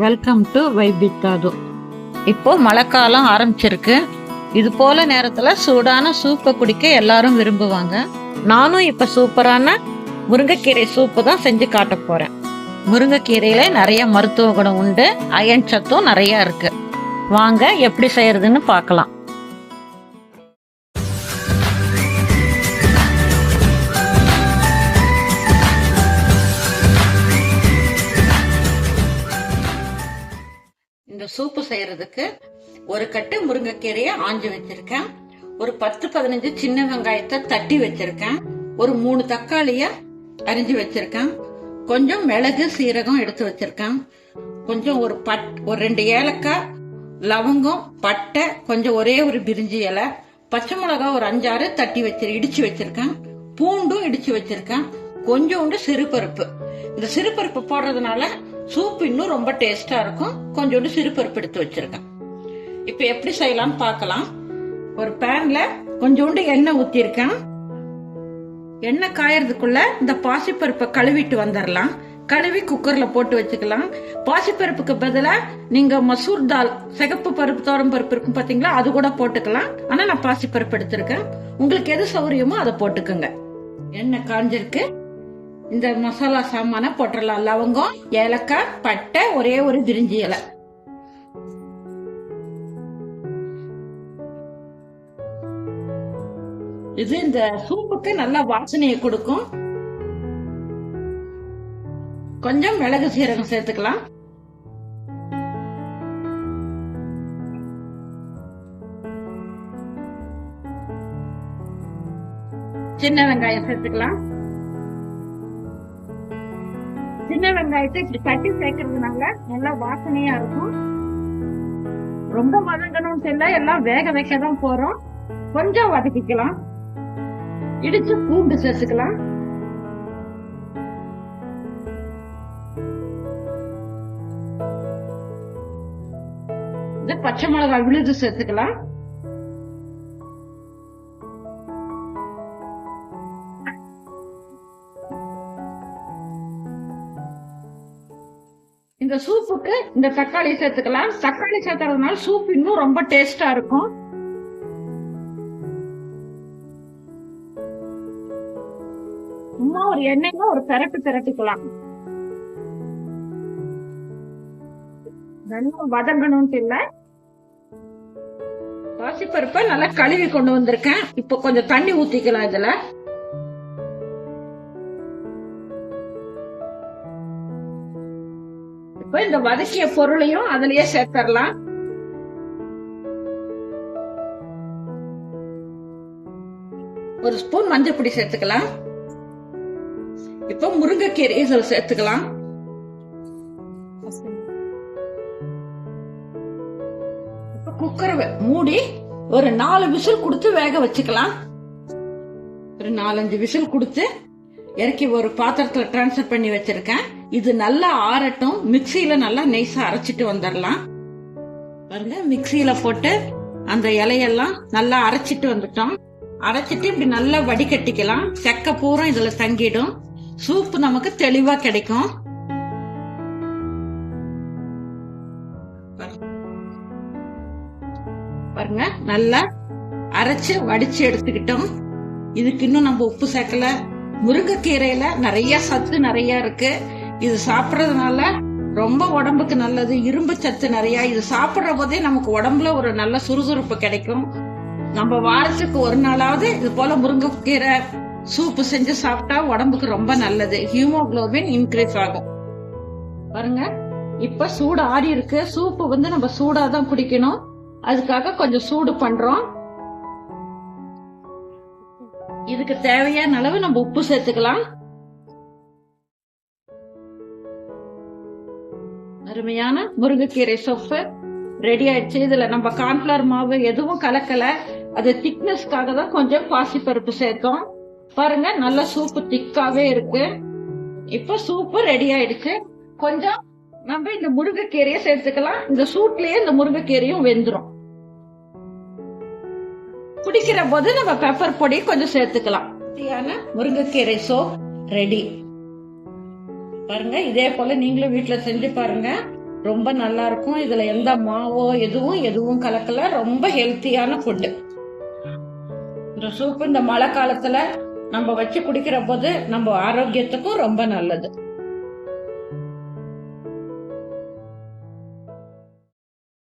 Welcome to வைபித்தாது இப்போ மழைக்காலம் ஆரம்பிச்சிருக்கு. இது போல நேரத்துல சூடான சூப்பை குடிக்க எல்லாரும் விரும்புவாங்க. நானும் இப்ப சூப்பரான முருங்கைக்கீரை சூப்பு தான் செஞ்சு காட்ட போறேன். முருங்கைக்கீரையில நிறைய மருத்துவ குணம் உண்டு. அயன் சத்தும் நிறைய இருக்கு. வாங்க எப்படி செய்யறதுன்னு பார்க்கலாம். இந்த சூப்பு செய்யறதுக்கு ஒரு கட்டு முருங்கைக்கீரையை ஆஞ்சு வச்சிருக்கேன். ஒரு பத்து பதினஞ்சு சின்ன வெங்காயத்தை தட்டி வச்சிருக்கேன். ஒரு மூணு தக்காளிய அரிஞ்சு வச்சிருக்கேன். கொஞ்சம் மிளகு சீரகம் எடுத்து வச்சிருக்கேன். கொஞ்சம் ஒரு பட் ஒரு ரெண்டு ஏலக்காய் லவங்கம் பட்டை கொஞ்சம் ஒரே ஒரு பிரிஞ்சி இலை பச்சை மிளகா ஒரு அஞ்சாறு தட்டி வச்சு இடிச்சு வச்சிருக்கேன். பூண்டும் இடிச்சு வச்சிருக்கேன். கொஞ்சோண்டு சிறுபருப்பு. இந்த சிறுபருப்பு போடுறதுனால சூப் இன்னும் ரொம்ப டேஸ்டா இருக்கும். கொஞ்சோண்டு சிறுபருப்பு எடுத்து வச்சிருக்கேன். இப்போ எப்படி செய்யலாம்னு பார்க்கலாம். ஒரு பேன்ல கொஞ்சோண்டு எண்ணெய் ஊத்திருக்கேன் எண்ணெய் காயறதுக்குள்ள இந்த பாசிப்பருப்பை கழுவிட்டு வந்துடலாம். கழுவி குக்கர்ல போட்டு வச்சுக்கலாம். பாசிப்பருப்புக்கு பதிலா நீங்க மசூர் தால் சிகப்பு பருப்பு தோரம் பருப்பு இருக்கும் பாத்தீங்களா? அது கூட போட்டுக்கலாம். ஆனா நான் பாசிப்பருப்பு எடுத்திருக்கேன். உங்களுக்கு எது சௌரியமோ அதை போட்டுக்கோங்க. எண்ணெய் காஞ்சிருக்கு. இந்த மசாலா சாமான போட்டுடலாம் லவங்கம் ஏலக்காய் பட்டை ஒரே ஒரு பிரிஞ்சி இலை. இது இந்த சூப்புக்கு நல்ல வாசனையை கொடுக்கும். கொஞ்சம் மிளகு சீரகம் சேர்த்துக்கலாம். சின்ன வெங்காயம் சேர்த்துக்கலாம். சின்ன வெங்காயத்தை இப்படி தட்டி சேர்க்கறதுனால நல்லா வாசனையா இருக்கும். ரொம்ப வதங்கணும்னு தெரியல எல்லாம் வேக வைக்க தான் போறோம். கொஞ்சம் வதக்கிக்கலாம். இடிச்சு பூண்டு சேர்த்துக்கலாம். இது பச்சை மிளகாய் விழுது சேர்த்துக்கலாம். இந்த சூப்புக்கு இந்த தக்காளி சேர்த்துக்கலாம். தக்காளி சேர்த்துறதுனால சூப் இன்னும் ரொம்ப டேஸ்டா இருக்கும். சும்மா ஒரு எண்ணெயில ஒரு திரட்டு திரட்டிக்கலாம் நல்லா வதங்கணும்னு இல்லை. பாசிப்பருப்பை நல்லா கழுவி கொண்டு வந்திருக்கேன். இப்போ கொஞ்சம் தண்ணி ஊத்திக்கலாம் இதுல. இப்போ இந்த வதக்கிய பொருளையும் அதுலயே சேர்த்தரலாம். ஒரு ஸ்பூன் மஞ்சள் பொடி சேர்த்துக்கலாம். இப்போ முருங்கைக்கீரை இதுல சேர்த்துக்கலாம். இப்ப குக்கரை மூடி ஒரு நாலு விசில் கொடுத்து வேக வச்சுக்கலாம். ஒரு நாலஞ்சு விசில் கொடுத்து இறக்கி ஒரு பாத்திரத்துல டிரான்ஸ்ஃபர் பண்ணி வச்சிருக்கேன். இது நல்லா ஆறட்டும். மிக்சியில நல்லா நைஸா அரைச்சிட்டு வந்துடலாம் பாருங்க மிக்சியில போட்டு அந்த இலையெல்லாம் நல்லா அரைச்சிட்டு வந்துட்டோம். அரைச்சிட்டு இப்படி நல்லா வடிகட்டிக்கலாம். செக்க பூரா இதுல தங்கிடும். சூப்பு நமக்கு தெளிவா கிடைக்கும். பாருங்க நல்லா அரைச்சு வடிச்சு எடுத்துக்கிட்டோம். இதுக்கு இன்னும் நம்ம உப்பு சேர்க்கல. முருங்கைக்கீரையில நிறைய சத்து நிறைய இருக்கு. இது சாப்பிடறதுனால ரொம்ப உடம்புக்கு நல்லது. இரும்பு சத்து நிறைய. இது சாப்பிட்ற போதே நமக்கு உடம்புல ஒரு நல்ல சுறுசுறுப்பு கிடைக்கும். நம்ம வாரத்துக்கு ஒரு நாளாவது இது போல முருங்கைக்கீரை சூப்பு செஞ்சு சாப்பிட்டா உடம்புக்கு ரொம்ப நல்லது. ஹீமோகுளோபின் இன்க்ரீஸ் ஆகும். பாருங்க. இப்ப சூடு ஆறி இருக்கு. சூப்பு வந்து நம்ம சூடா தான் குடிக்கணும். அதுக்காக கொஞ்சம் சூடு பண்றோம். இதுக்கு தேவையான அளவு நம்ம உப்பு சேர்த்துக்கலாம். அருமையான முருங்கைக்கீரை சோப்பு ரெடி ஆயிடுச்சு. இதுல நம்ம கான்ஃபிளவர் மாவு எதுவும் கலக்கல. அது திக்னஸ்க்காக தான் கொஞ்சம் பாசிப்பருப்பு சேர்த்தோம். பாருங்க நல்ல சூப்பு திக்காவே இருக்கு. இப்ப சூப்பு ரெடி ஆயிடுச்சு. கொஞ்சம் நம்ம இந்த முருங்கைக்கீரையை சேர்த்துக்கலாம். இந்த சூட்லயே இந்த முருங்கைக்கீரையும் வெந்துடும் குடிக்கிற போது நம்ம பெப்பர் பொடி கொஞ்சம் சேர்த்துக்கலாம். முருங்கைக்கீரை சோப் ரெடி பாருங்க. இதே போல நீங்களும் வீட்டில் செஞ்சு பாருங்க. ரொம்ப நல்லா இருக்கும். இதுல எந்த மாவோ எதுவும் எதுவும் கலக்கல. ரொம்ப ஹெல்த்தியான ஃபுட்டு இந்த சூப் இந்த மழை காலத்துல நம்ம வச்சு குடிக்கிற போது நம்ம ஆரோக்கியத்துக்கும் ரொம்ப நல்லது.